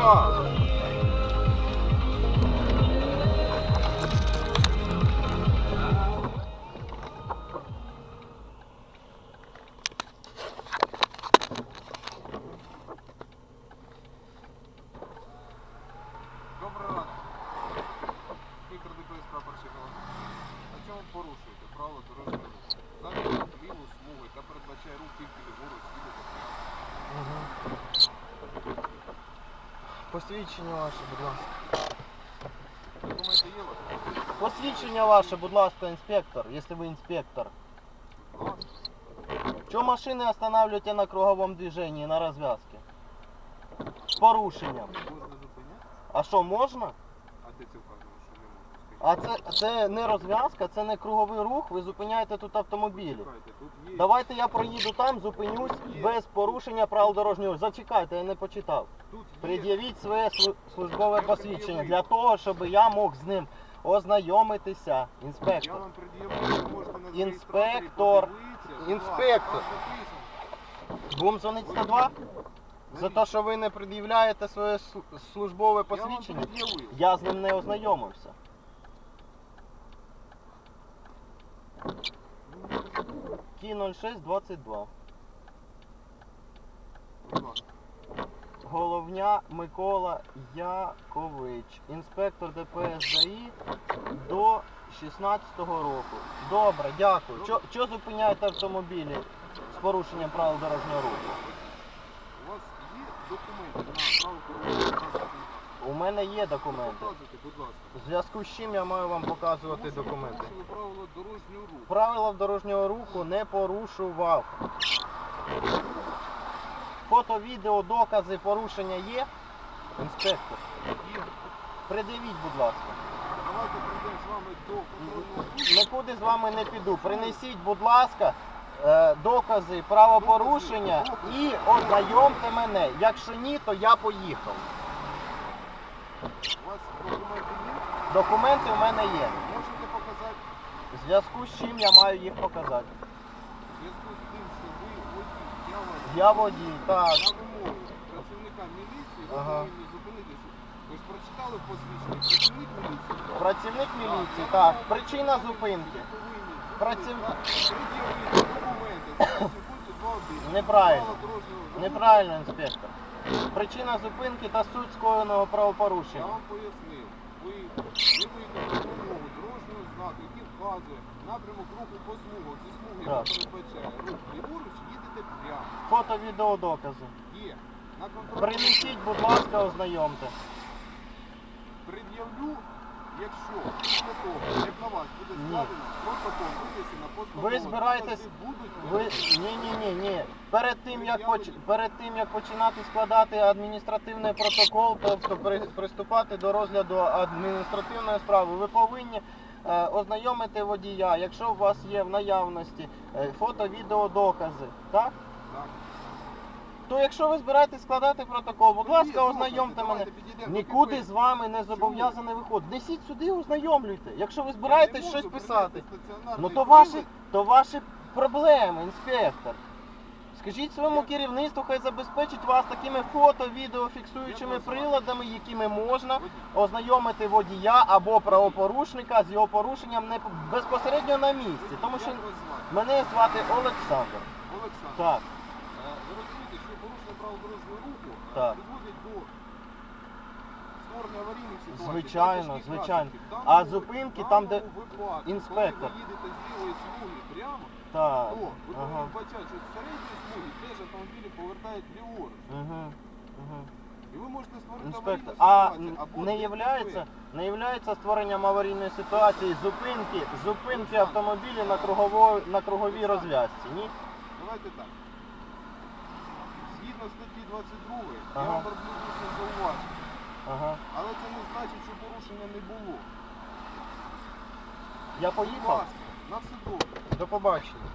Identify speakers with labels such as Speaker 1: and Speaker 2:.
Speaker 1: God.
Speaker 2: Посвідчення ваше, будь ласка.
Speaker 1: Документи є у вас?
Speaker 2: Посвідчення ваше, будь ласка, інспектор, якщо ви інспектор.
Speaker 1: Будь ласка.
Speaker 2: Чого машини останавливаете на круговому движении, на розв'язці? З порушенням.
Speaker 1: Можна зупиняти?
Speaker 2: А що, можна?
Speaker 1: А де це вказано,
Speaker 2: А це, це не розв'язка, це не круговий рух, ви зупиняєте тут автомобілі.
Speaker 1: Чекайте, тут є...
Speaker 2: Давайте я проїду там, зупинюсь без порушення правил дорожнього руху. Зачекайте, я не почитав.
Speaker 1: Тут є...
Speaker 2: Пред'явіть своє слу- службове посвідчення для того, щоб я мог з ним ознайомитися.
Speaker 1: Я
Speaker 2: Інспектор.
Speaker 1: вам пред'явлю, ви можете на
Speaker 2: Інспектор.
Speaker 1: реєстраторі подивитися.
Speaker 2: Інспектор.
Speaker 1: Записано.
Speaker 2: Будемо дзвонити 102? За те, що ви не пред'являєте своє слу- службове посвідчення?
Speaker 1: Я вам пред'явив.
Speaker 2: Я з ним не ознайомився. Кі 0622.
Speaker 1: Будь.
Speaker 2: Головня Микола Якович, інспектор ДПС ДАІ до 16-го року. Добре, дякую. Чо, чо зупиняєте автомобілі з порушенням правил дорожнього руху?
Speaker 1: У вас є документи на право керування транспортним засобом?
Speaker 2: У мене є документи.
Speaker 1: Показуйте, будь ласка.
Speaker 2: В зв'язку з чим я маю вам показувати документи?
Speaker 1: порушили правила дорожнього руху.
Speaker 2: Правила дорожнього руху не порушував. Фото, відео, докази порушення є? Інспектор,
Speaker 1: Є.
Speaker 2: придивіть, будь ласка.
Speaker 1: Давайте прийдемо з вами до контрольного пункту.
Speaker 2: Нікуди з вами не піду. Принесіть, будь ласка, е, докази правопорушення і ознайомте мене. Якщо ні, то я поїхав.
Speaker 1: У вас документи є?
Speaker 2: Документи в мене є.
Speaker 1: Можете показати
Speaker 2: В зв'язку з чим я маю їх показати.
Speaker 1: в зв'язку з тим, що ви водій, я вас
Speaker 2: Я водій, так.
Speaker 1: на вимогу працівника міліції, ви
Speaker 2: Ага.
Speaker 1: повинні зупинитися. Ви ж прочитали посвідчення, працівник міліції.
Speaker 2: Працівник міліції, так. Причина зупинки.
Speaker 1: Ви повинні
Speaker 2: Праців-
Speaker 1: пред'явити документи, згідно пункту 2.1.
Speaker 2: Неправильно. Неправильно, інспектор. Причина зупинки та суть скоєного
Speaker 1: Я
Speaker 2: правопорушення.
Speaker 1: вам пояснив, ви виконали вимогу дорожнього знаку, який вказує напрямок руху по смугах. Зі смуги,
Speaker 2: Так.
Speaker 1: передбачає рух ліворуч, їдете прямо.
Speaker 2: Фото, відео, докази.
Speaker 1: Є. На контроль
Speaker 2: Принесіть, будь ласка, ознайомте.
Speaker 1: пред'явлю, якщо після того, як на вас буде складено протокол, винесено постанова,
Speaker 2: Ви збираєтесь-
Speaker 1: будуть
Speaker 2: Ви ні, ні, ні, ні. Перед тим як поч... перед тим як починати складати адміністративний протокол, тобто при... приступати до розгляду адміністративної справи, ви повинні е, ознайомити водія, якщо у вас є в наявності е, фото, відео, докази, так?
Speaker 1: Так.
Speaker 2: То якщо ви збираєтесь складати протокол, будь ласка, ознайомте мене. Нікуди з вами не зобов'язаний виходити. Несіть сюди, ознайомлюйте. Якщо ви збираєтесь щось писати. Ну то ваші, то ваші проблеми, інспектор. Скажіть своєму керівництву, хай забезпечить вас такими фото, відео, фіксуючими приладами, якими можна ознайомити водія або правопорушника з його порушенням не безпосередньо на місці. Тому що мене звати Олександр.
Speaker 1: Олександр.
Speaker 2: Так,
Speaker 1: Е, Ви розумієте, що порушення правил дорожнього руху
Speaker 2: Так.
Speaker 1: призводить до створення аварійних ситуацій.
Speaker 2: звичайно,
Speaker 1: тактичних
Speaker 2: звичайно.
Speaker 1: наслідків. В
Speaker 2: А зупинки
Speaker 1: в
Speaker 2: там, де
Speaker 1: даному випадку,
Speaker 2: інспектор.
Speaker 1: Коли ви їдете з лівої смуги прямо,
Speaker 2: так.
Speaker 1: то ви
Speaker 2: Ага.
Speaker 1: повинні бачати, що з середньої смуги теж автомобілі повертають ліворуч.
Speaker 2: Угу. Угу.
Speaker 1: І ви можете створити
Speaker 2: Інспектор,
Speaker 1: аварійну
Speaker 2: а
Speaker 1: ситуацію. або
Speaker 2: не
Speaker 1: ДТП.
Speaker 2: являється, не являється створенням аварійної ситуації зупинки, зупинки автомобілів на на круговій розв'язці? Ні?
Speaker 1: Давайте так. Згідно статті 22, я
Speaker 2: Ага.
Speaker 1: вам роблю дійсно зауваження.
Speaker 2: Ага.
Speaker 1: Але це не значить, що порушення не було.
Speaker 2: Я
Speaker 1: Будь
Speaker 2: поїхав.
Speaker 1: ласка, на все добре.
Speaker 2: До побачення.